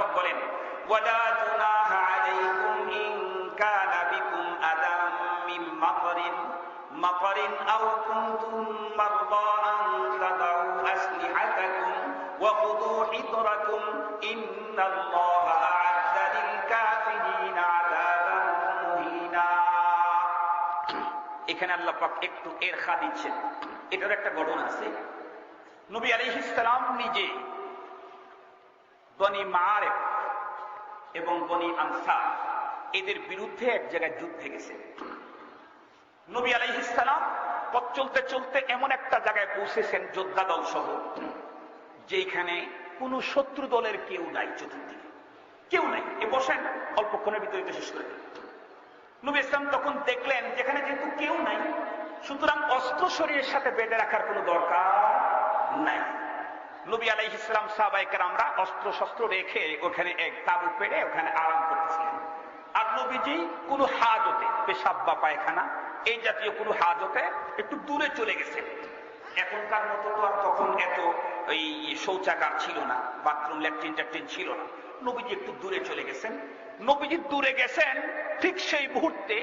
পাক বলেন এখানে আল্লাপাক একটু এর খা দিচ্ছেন। এটার একটা ঘটনা আছে। নবী আলাইহিস নিজে বনি মারেফ এবং বনি আনসার, এদের বিরুদ্ধে এক জায়গায় যুদ্ধে গেছে। নবী আলাইহিস সালাম পথ চলতে চলতে এমন একটা জায়গায় পৌঁছেছেন যোদ্ধা দল সহ যেখানে কোন শত্রু দলের কেউ নাই চতুর্দিকে। কেউ নাই, এ বসেন, অল্পক্ষণের ভিতরে শেষ করে। নবী ইসলাম তখন দেখলেন, যেখানে যেহেতু কেউ নাই, সুতরাং অস্ত্র শরীরের সাথে বেঁধে রাখার কোনো দরকার নাই। নবী আলাই ইসলাম সাহবাইকার আমরা অস্ত্র শস্ত্র রেখে ওখানে এক তাবু পেড়ে ওখানে আরাম করতেছিলেন। আর নবীজি কোনো হাজতে, পেশাব বা পায়খানা, এই জাতীয় কোনো হাজতে একটু দূরে চলে গেছেন। এখনকার মতো তো আর তখন এত ওই শৌচাগার ছিল না, বাথরুম, ল্যাট্রিন ট্যাট্রিন ছিল না। নবীজি একটু দূরে চলে গেছেন। নবীজি দূরে গেছেন, ঠিক সেই মুহূর্তে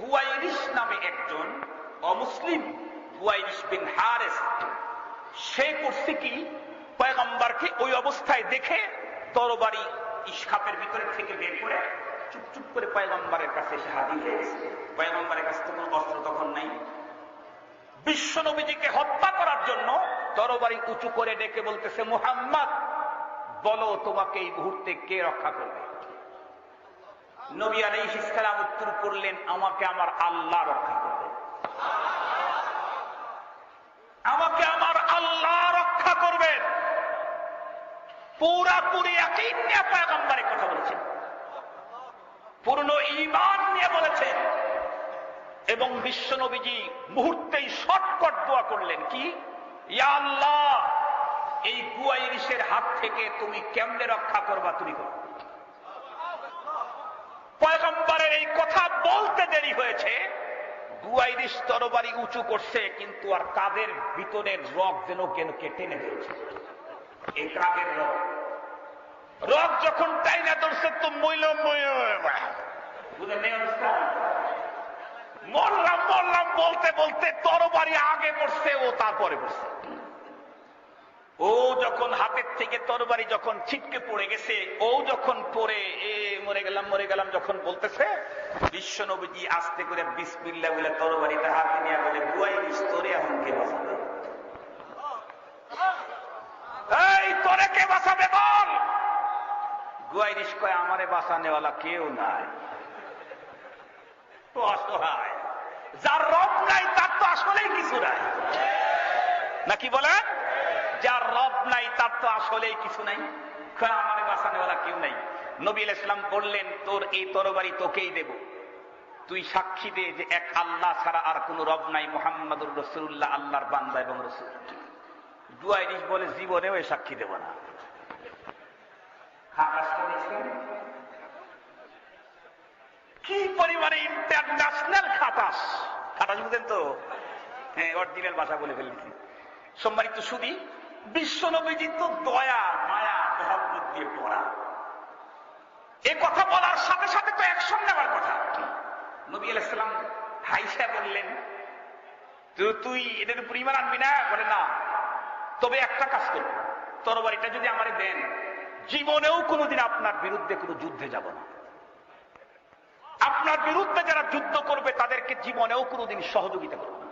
গুয়াইরিস নামে একজন অমুসলিম গুয়াইরিস বিন হারেস সে করছে কি? পয়গম্বরকে ওই অবস্থায় দেখে তরবারি ইস্কাপের ভিতরে থেকে বের করে চুপ চুপ করে পয়গম্বরের কাছে এসে হাজির হয়ে গেছে। পয়গম্বরের কাছে তো কোনো অস্ত্র তখন নাই। বিশ্ব নবীজিকে হত্যা করার জন্য তরবারি উঁচু করে ডেকে বলতেছে, মুহাম্মদ, বলো তোমাকে এই মুহূর্তে কে রক্ষা করবে? নবী আলাইহিস সালাম উত্তর করলেন, আমাকে আমার আল্লাহ রক্ষা করবে। আমাকে আমার আল্লাহ রক্ষা করবেন পুরাপুরি কথা বলেছেন। পূর্ণ ইমান নিয়ে বলেছেন। এবং মুহূর্তেই শর্টকট দোয়া করলেন, কি? আল্লাহ, এই গুয়াইরিসের হাত থেকে তুমি কেমনে রক্ষা করবা তুমি করো পয়গম্বরের এই কথা বলতে দেরি হয়েছে। গুয়াইরিশ তরবারি উঁচু করছে, কিন্তু আর কাদের ভিতরের রক যেন কেন টেনে দিয়েছে এই কাদের রক রক যখন টাইনা ধরছে তো মইল মরলাম মরলাম বলতে বলতে তরবারি আগে পড়ছে ও তারপরে পড়ছে ও যখন হাতের থেকে তরবারি যখন ছিটকে পড়ে গেছে ও যখন পড়ে এ মরে গেলাম মরে গেলাম যখন বলতেছে বিশ্ব নবীজি আস্তে করে বিসমিল্লা বলে তরবারিটা হাতে নিয়ে বলে বুয়াই তোরে এখন কে বাঁচাবে? এই তোরে কে বাঁচাবে? গুয়াইরিস কয়, আমারে কেউ নাই। তো অসহায়। যার রব নাই, তার তো আসলেই কিছু নাই। নাকি বলেন যার রব নাই, তার তো আসলেই কিছু নাই। আমারে কেউ নাই। ইসলাম বললেন, তোর এই তরবারি তোকেই দেব। তুই সাক্ষী দে যে এক আল্লাহ ছাড়া আর কোন রব নাই, মোহাম্মদুর রসুল্লাহ আল্লাহর বান্দা এবং রসুল। দুয়াইরিস বলে, জীবনেও সাক্ষী দেব না। আকাশটা দেখছেন কি পরিমাণে ইন্টারন্যাশনাল খাটাস বুঝেন তো? হ্যাঁ অরিজিনাল ভাষা বলে সম্মানিত দয়া, মায়া দিয়ে পড়া এ কথা বলার সাথে সাথে তো অ্যাকশন নেওয়ার কথা। নবী আলাইসালাম হাইসা বললেন তুই এটার উপর ইমান আনবি না? বলে, না। তবে একটা কাজ করব। তরবারিটা যদি আমারে দেন জীবনেও কোনোদিন আপনার বিরুদ্ধে কোনো যুদ্ধে যাব না। আপনার বিরুদ্ধে যারা যুদ্ধ করবে, তাদেরকে জীবনেও কোনোদিন সহযোগিতা করবে না।